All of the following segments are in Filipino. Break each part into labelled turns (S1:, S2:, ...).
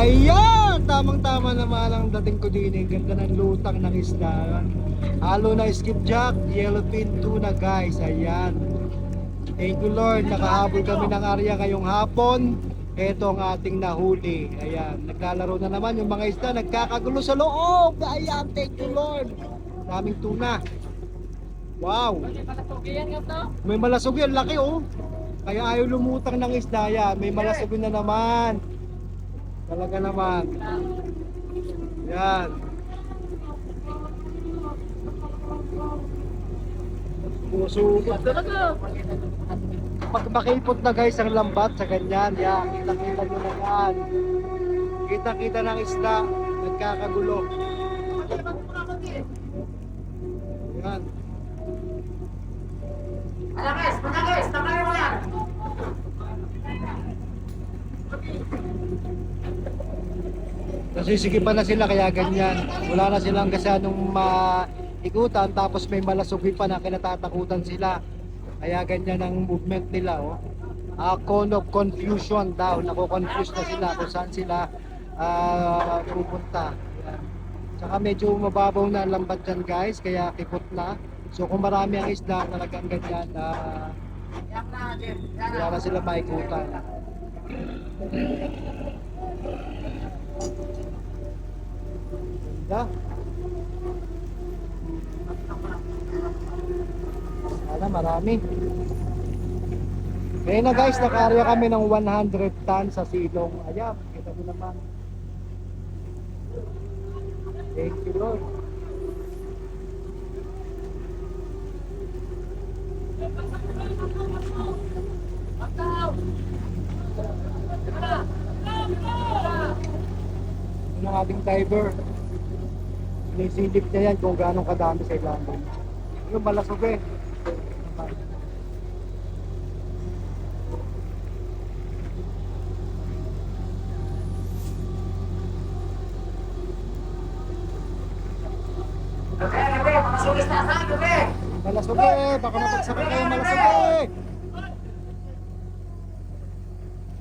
S1: Ayan! Tamang-tama naman ang dating ko din. Ang ganda ng lutang ng isda. Halo na skipjack, yellowfin tuna guys. Ayan. Thank you Lord. Nakahabol kami ng area ngayong hapon. Ito ang ating nahuli. Ayan. Naglalaro na naman yung mga isda. Nagkakagulo sa loob. Ayan. Thank you Lord. Daming tuna. Wow. May malasog yan. Laki oh. Kaya ayaw lumutang ng isda yan. May malasog na naman. Talaga naman. Yan. Pusukot talaga. Pag makipot na guys ang lambat sa ganyan, yan, kita-kita nyo na yan. Kita-kita ng isda, nagkakagulo. Yan. Nasisigipan na sila kaya ganyan. Wala na silang gasanong maikutan tapos may malasugi pa na kinatatakutan sila. Kaya ganyan ang movement nila. Oh. A cone of confusion daw. Nako-confuse na sila kung saan sila ah, pupunta. Yan. Tsaka medyo mababaw na ang lambat dyan guys. Kaya kipot na. So kung marami ang isda talagang ganyan
S2: Yan na. Yan
S1: wala
S2: na
S1: sila maikutan. Ganda. Sana marami. Ngayon na guys, nakarya kami ng 100 tons sa silong. Ayan, kita mo naman. Thank you Lord. Ang ating diver. Sinisilip niya yan kung gaano kadami sa ilalim. Yung malasog eh. Malasog eh. Baka mapagsabi kayo malasog eh.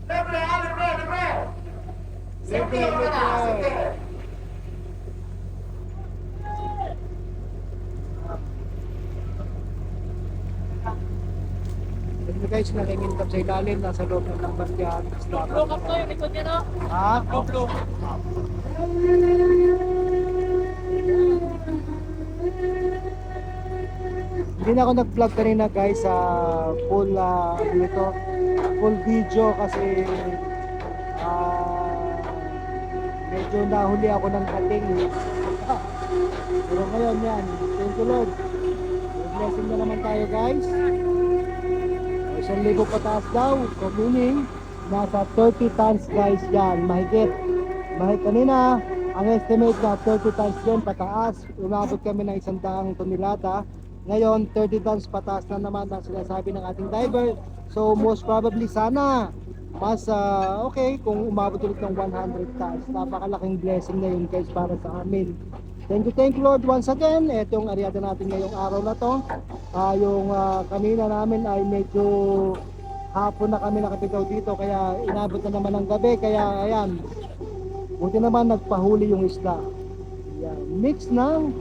S2: Libre, libre, libre.
S1: Libre, libre. Guys, nangingintab sa ilalim. Nasa loob ng lambat yan.
S3: Look up to yung likod niya, no?
S1: Ha?
S3: Blue.
S1: Hindi na ako nag-vlog kanina guys sa full uh, dito, full video kasi ah, medyo nahuli ako ng kating. Pero ngayon yan, thank you Lord. Blessing na naman tayo guys. Isang libo pataas daw, so meaning nasa 30 tons guys yan, mahigit. Mahigit kanina, ang estimate na 30 tons din pataas. Umabot kami ng isang daang tonelada. Ngayon, 30 tons pataas na naman ang sinasabi ng ating diver. So, most probably sana mas ah, okay kung umabot ulit ng 100 tons. Napakalaking blessing na yun guys para sa amin. Thank you, thank you Lord once again. Ito yung aryada natin ngayong araw na to. Ah, yung ah, kanina namin ay medyo hapon na kami nakapitaw dito kaya inabot na naman ng gabi. Kaya ayan buti naman nagpahuli yung isda. Yan mix ng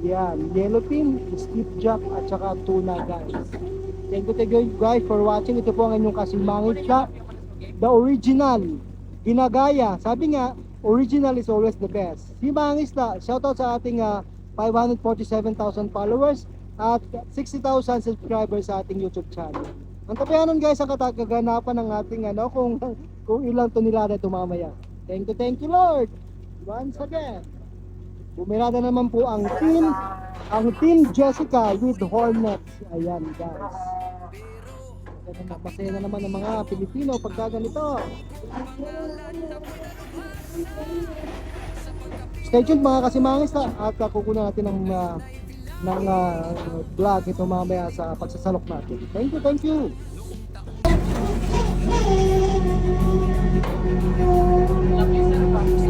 S1: yan yellowfin skipjack at saka tuna guys. Thank you thank you guys for watching. Ito po ang inyong kasimangit siya the original ginagaya. Sabi nga original is always the best simang isda shoutout sa ating ah, 547,000 followers at 60,000 subscribers sa ating YouTube channel. Ang tapayanan guys ang katagaganapan ng ating ano kung kung ilang tonelada ito mamaya. Thank you, thank you Lord. Once again. Bumirada naman po ang team ang team Jessica with Hornets. Ayan guys. Masaya na naman ang mga Pilipino pagka ganito. Stay tuned mga kasimangis ha, at kukunan natin ng uh, ng uh, vlog ito mamaya sa pagsasalok natin. Thank you, thank you.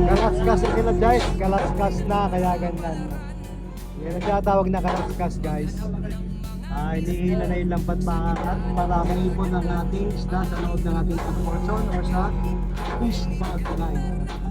S1: Kalaskas na sila guys, kalaskas na kaya ganyan. Yan nagtatawag na kalaskas guys. Ah, hinihila na yung lambat pa at maraming ipon ng ating isda sa loob ng ating portion or sa fish bag line.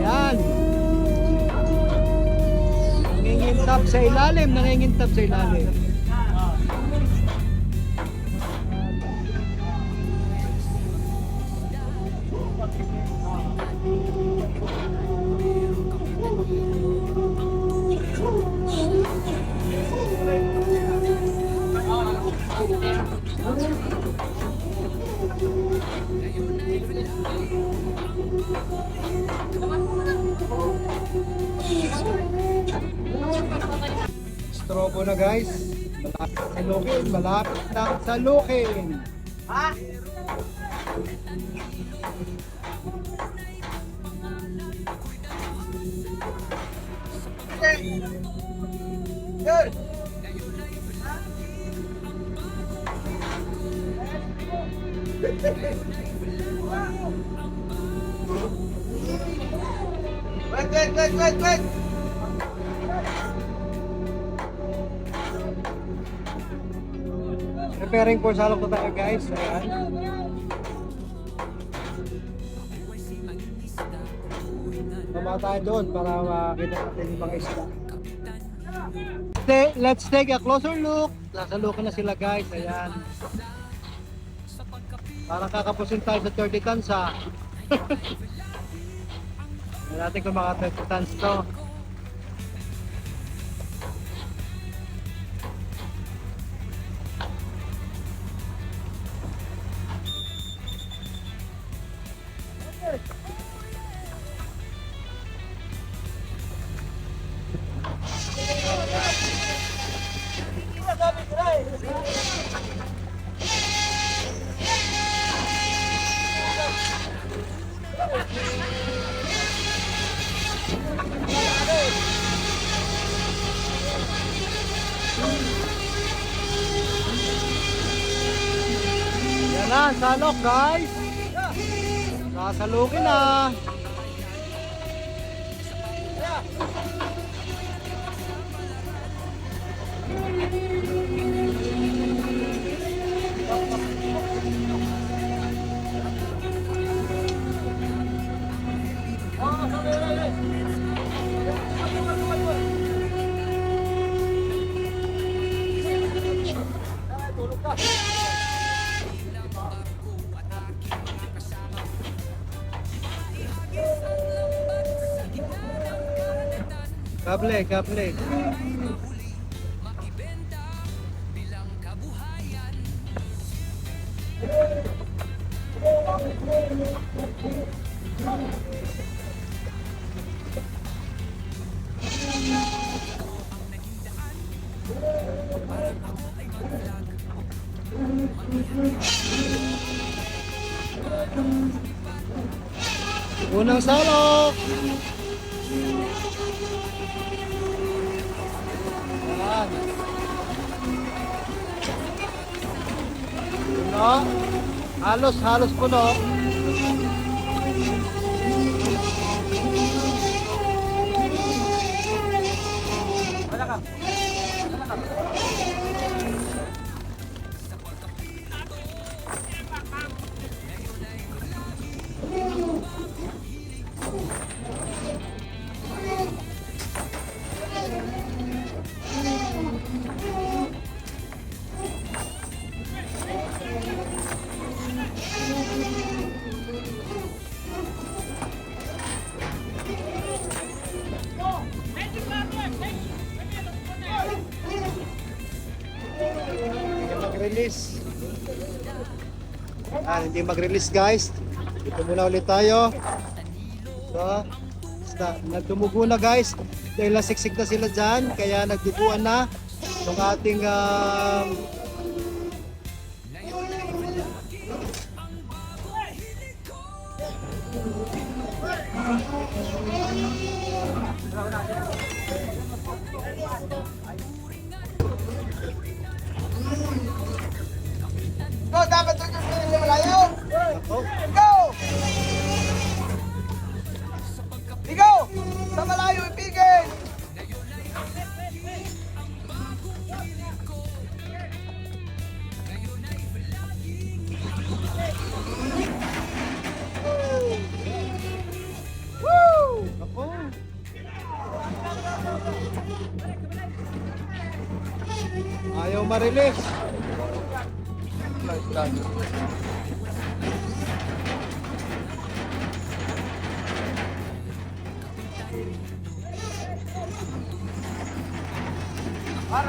S1: Ayan. Nangingintab sa ilalim, nangingintab sa ilalim. Strobo na guys. Malapit sa lukin, malapit na sa lukin.
S2: Ha? Good. Wait, wait, wait, wait, wait.
S1: Preparing for salok na tayo guys. Ayan. Baba tayo doon para makita natin yung mga isda. Te- Let's take a closer look. Nasa lukin na sila guys. Ayan. Parang kakapusin tayo sa 30 tons ha. Tingnan natin kung mga 30 Yan salok guys. Sasalukin na. Kable, kable. Unang salok. Oh, halos-halos po no. Mag-release. Ah, hindi mag-release guys. Dito muna ulit tayo. So, basta, nagtumugo na guys. Dahil nasiksik na sila dyan, kaya nagduguan na yung ating um, So Patrick
S2: Espinel na malayo.
S1: Go! Ikaw! Sa malayo, ipigil! Ayaw ma-release. Para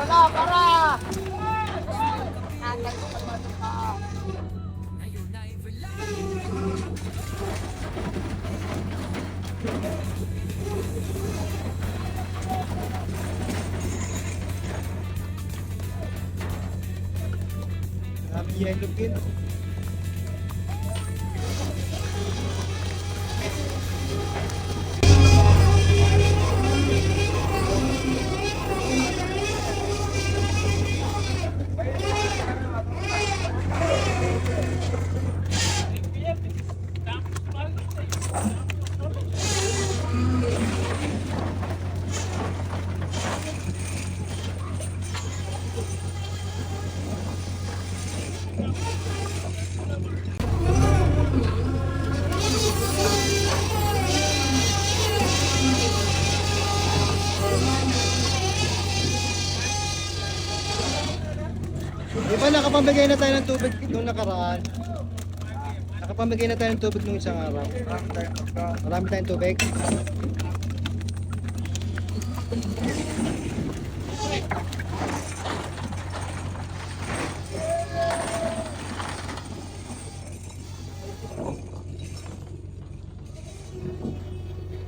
S1: na, para! Yeah, looking. Nakapamigay na tayo ng tubig nung nakaraan? Nakapamigay na tayo ng tubig nung isang araw. Marami tayong tubig.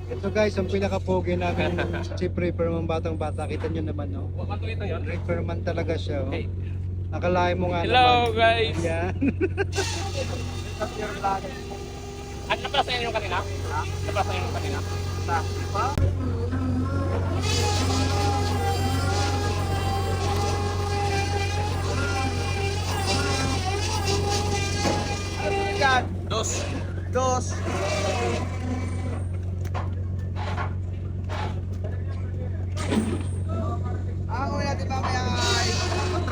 S1: Ito guys, ang pinaka-pogi namin Chief Reaperman batang bata. Kita nyo naman, no?
S3: Wakanto ito yun.
S1: Reaperman talaga siya, oh.
S3: Okay.
S1: Akalain mo nga
S3: Hello
S1: naman.
S3: guys!
S1: Yan.
S3: At naplasa yun yung kanina? Ha? Naplasa yun yung kanina?
S2: Ano yan?
S3: Dos.
S2: Dos.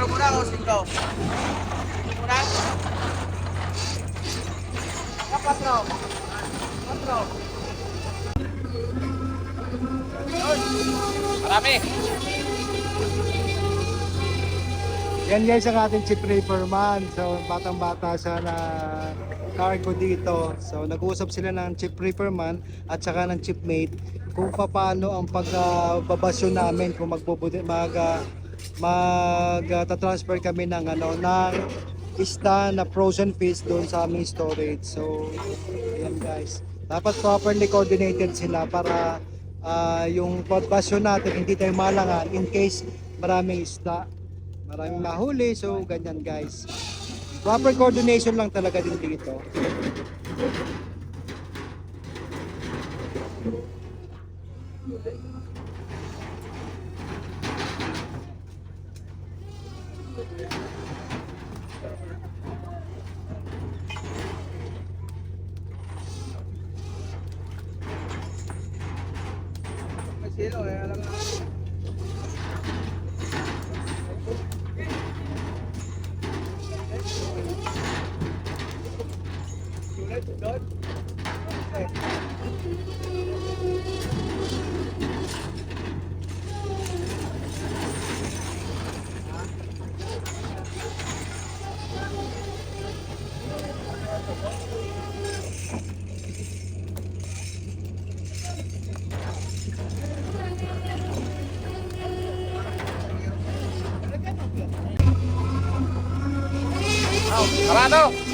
S2: 4 muna o 5? 5 muna? Na 4.
S3: Marami.
S1: Yan guys ang ating chip reaper man. So batang-bata siya na cargo dito. So nag-uusap sila ng chip reaper man at saka ng chipmate kung paano ang pagbabasyo uh, namin kung magbubudin mag uh, mag ah, tatransfer kami ng ano ng isda na frozen fish doon sa aming storage. So, ayan guys. Dapat properly coordinated sila para ah, yung pagbasyo natin hindi tayo malangan in case maraming isda maraming mahuli so ganyan guys proper coordination lang talaga din dito
S2: May silo eh, alam na.
S3: Sarado!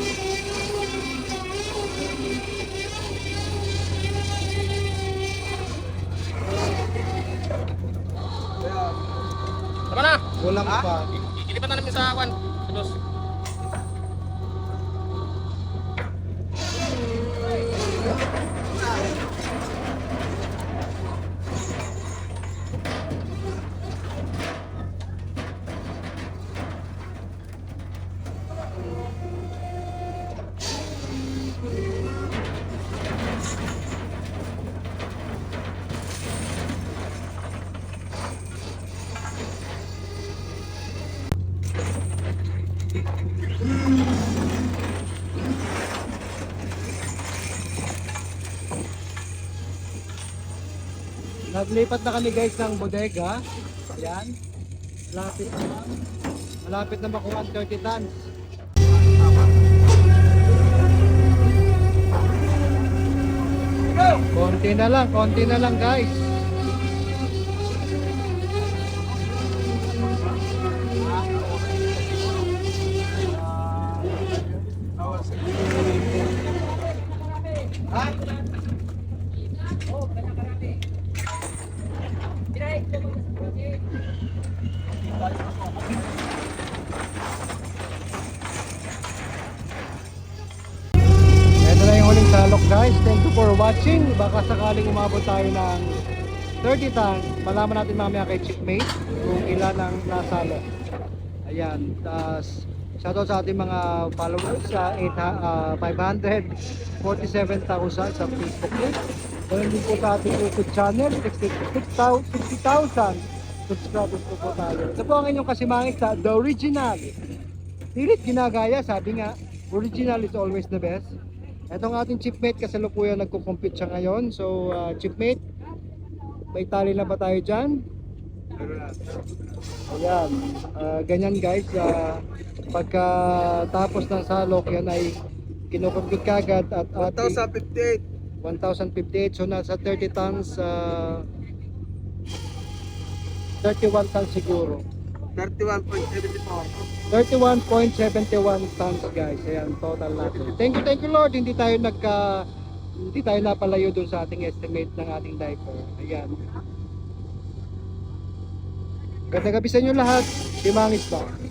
S1: Naglipat na kami guys ng bodega yan lapit na Malapit na makuha ang 30 tons. Konti na lang, konti na lang guys. Tayo ng 30 ton, malaman natin mamaya kay Chickmate kung ilan ang nasalok. Ayan. Tapos shoutout sa ating mga followers sa 8, ah, 547,000 sa Facebook page. Ganun din po sa ating YouTube channel, 60,000 60,000 subscribers po po tayo. Ito po ang inyong kasimangit sa The Original. Pilit ginagaya, sabi nga, original is always the best. Itong ating chipmate kasalukuyan nagko-compute siya ngayon. So, uh, chipmate, may tali na ba tayo dyan? Ayan. Ah, ganyan guys. Uh, pagka tapos ng salok, yan ay kinocompute kagad at ating
S2: 1,058.
S1: 1,058. So, nasa 30 tons, uh, 31 tons siguro.
S2: 31.74.
S1: 31.71 tons guys. Ayan, total natin. Thank you, thank you Lord. Hindi tayo nagka hindi tayo napalayo dun sa ating estimate ng ating diaper. Ayan. Ganda gabi sa inyo lahat. Timangis ba?